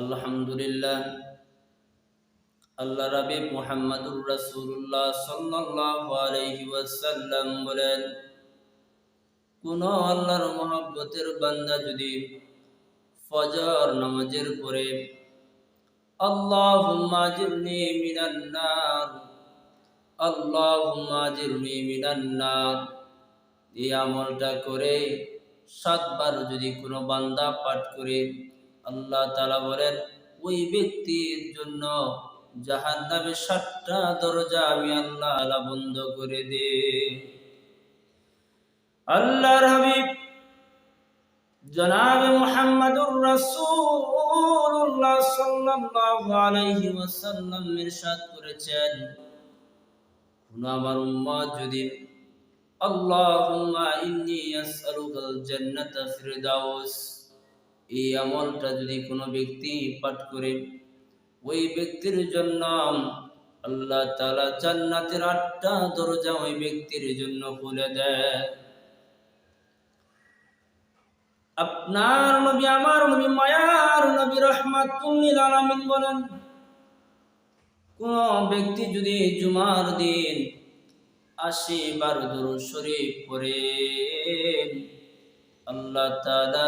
আলহামদুলিল্লাহ। আল্লাহ রাবি মুহাম্মাদুর রাসূলুল্লাহ সাল্লাল্লাহু আলাইহি ওয়াসাল্লাম বলেন, কোন আল্লাহর মহব্বতের বান্দা যদি ফজর নামাজের পরে, আল্লাহুম্মা জিরনি মিনান নার আল্লাহুম্মা জিরনি মিনান নার আমলটা করে সাতবার যদি কোনো বান্দা পাঠ করে আল্লাহ তালা বলেন, ওই ব্যক্তির জন্য জাহান নামে সাতটা দরজা আমি আল্লাহ আলা বন্ধ করে দে আল্লাহর হাবিব জনাব মুহাম্মদুর রাসূলুল্লাহ সাল্লাল্লাহু আলাইহি ওয়াসাল্লাম ইরশাদ করেছেন, কোন আমার উম্মত যদি আল্লাহুম্মা ইন্নী আসআলুকাল জান্নাতা ফিরদাউস এই আমলটা যদি কোনো ব্যক্তি পাঠ করে, ওই ব্যক্তির জন্য আল্লাহ তাআলা জান্নাতের আটটা দরজা ওই ব্যক্তির জন্য খুলে দেয়। আপনার নবী, আমার নবী, মায়ার নবী রহমাতুল্লিল আলামিন বলেন, কোন ব্যক্তি যদি জুমার দিন আশি বারো দরুদ শরীফ পড়ে, আল্লাহ তাআলা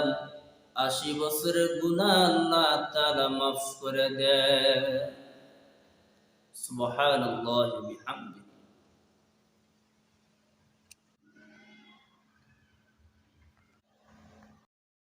আশি বছর গুনাহ আল্লাহ তালা মাফ করে দেয়। সুবহানাল্লাহি বিহামদি